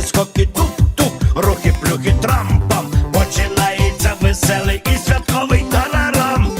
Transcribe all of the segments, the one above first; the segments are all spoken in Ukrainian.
скоки, туп-туп, рухи, плюхи, трампам. Починається веселий і святковий тарарам.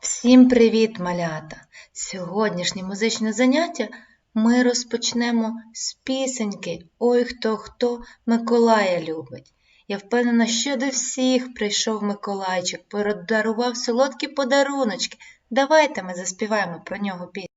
Всім привіт, малята! Сьогоднішнє музичне заняття ми розпочнемо з пісеньки Ой хто хто Миколая любить. Я впевнена, що до всіх прийшов Миколайчик, подарував солодкі подаруночки. Давайте ми заспіваємо про нього пісню.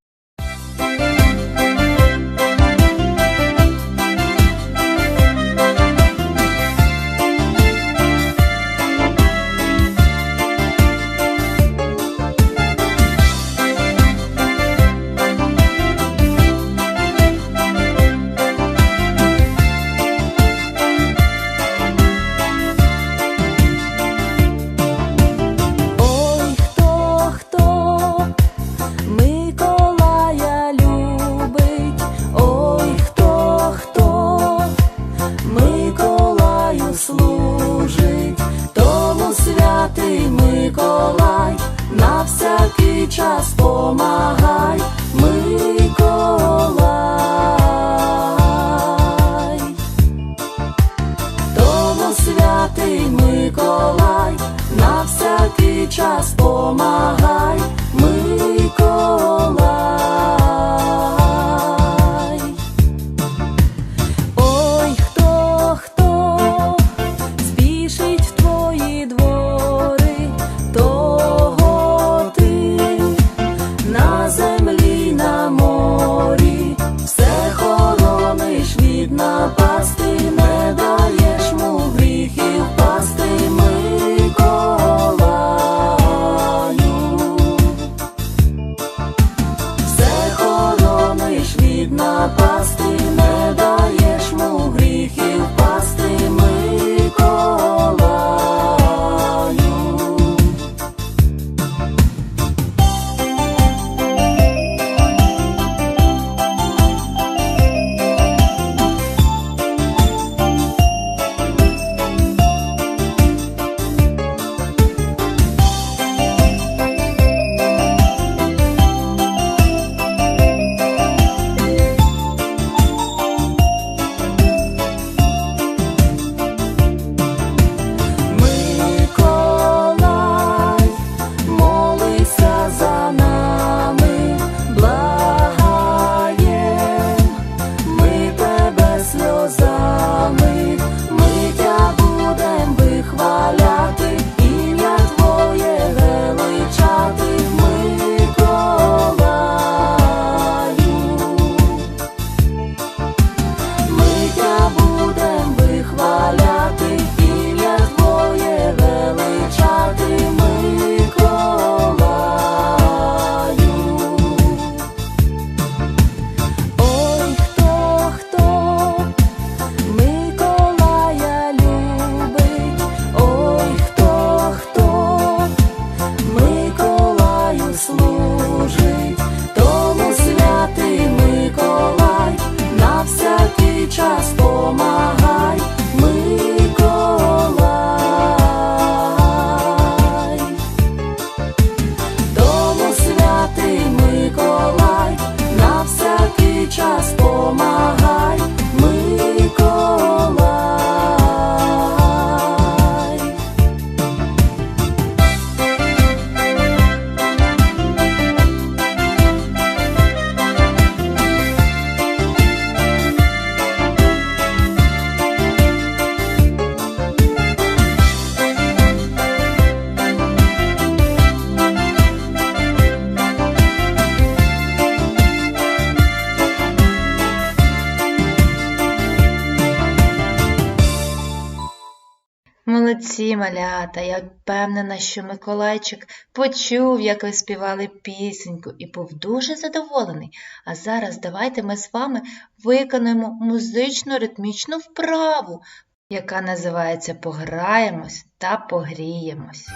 Молодці, малята! Я впевнена, що Миколайчик почув, як ви співали пісеньку, і був дуже задоволений. А зараз давайте ми з вами виконаємо музично ритмічну вправу, яка називається Пограємось та погріємось.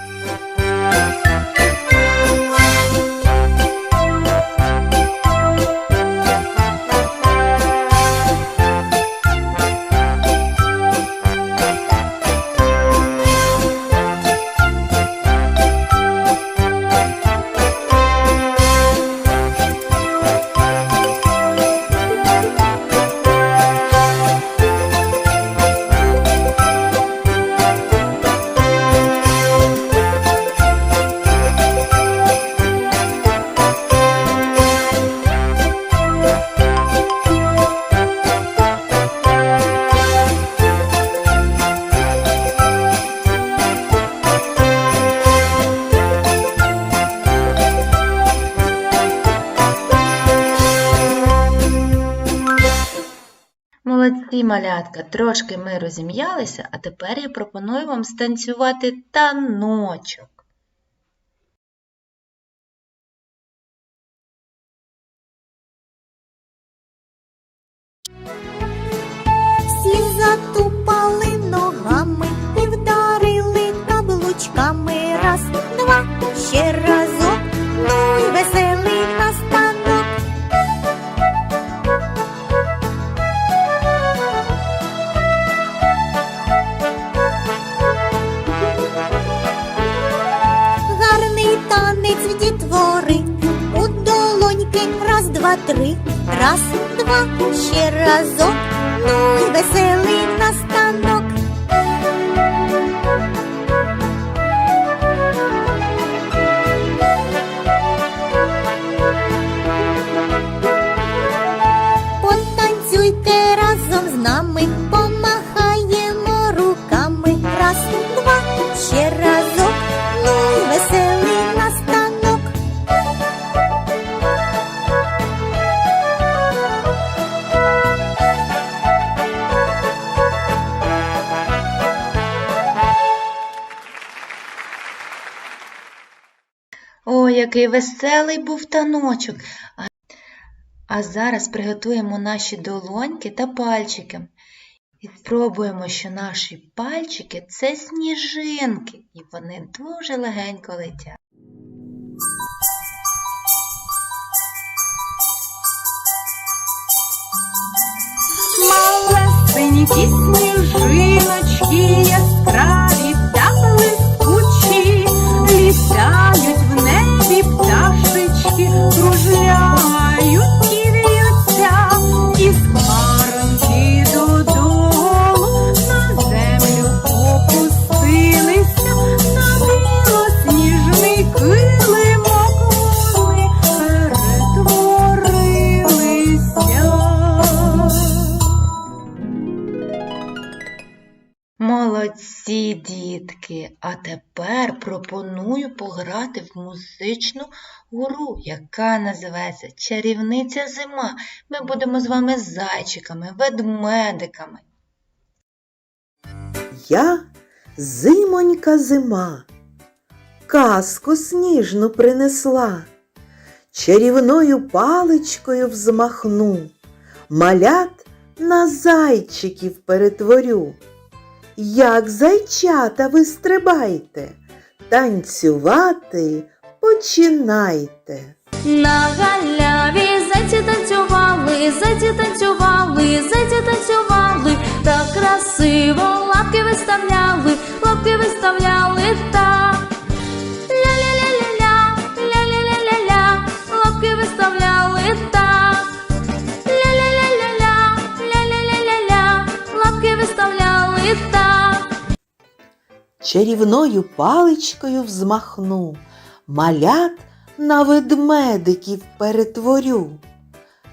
Молодці малятка, трошки ми розім'ялися, а тепер я пропоную вам станцювати таночок. Три, раз, два, ще разок, ну і веселий настанок. Який веселий був таночок. А, зараз приготуємо наші долоньки та пальчики. І спробуємо, що наші пальчики це сніжинки, і вони дуже легенько летять. Малесенькі сніжиночки яскраві Молодці, дітки! А тепер пропоную пограти в музичну гру, яка називається Чарівниця зима. Ми будемо з вами зайчиками, ведмедиками. Я зимонька зима, казку сніжну принесла, чарівною паличкою взмахну, малят на зайчиків перетворю. Як зайчата ви стрибайте, танцювати починайте. На галяві зайці танцювали, зайці танцювали, зайці танцювали, так красиво лапки виставляли, лапки виставляли так. Чарівною паличкою взмахну, малят на ведмедиків перетворю.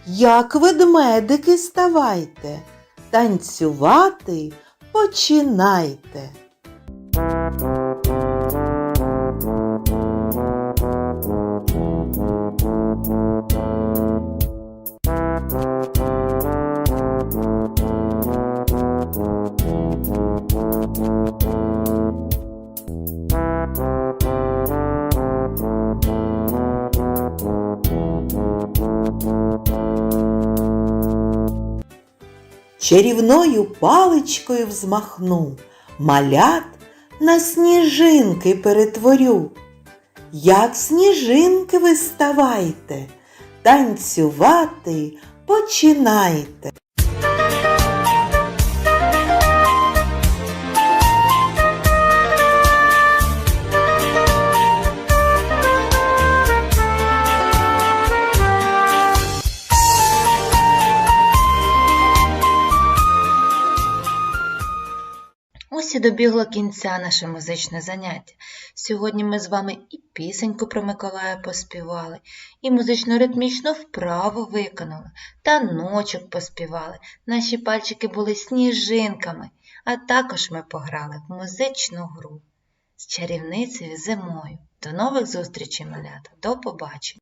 Як ведмедики ставайте, танцювати починайте. Чарівною паличкою взмахну, малят на сніжинки перетворю. Як сніжинки ви ставайте, танцювати починайте. Добігло кінця наше музичне заняття. Сьогодні ми з вами і пісеньку про Миколая поспівали, і музично-ритмічну вправу виконали, таночок поспівали. Наші пальчики були сніжинками, а також ми пограли в музичну гру з чарівницею зимою. До нових зустрічей, малята! До побачення!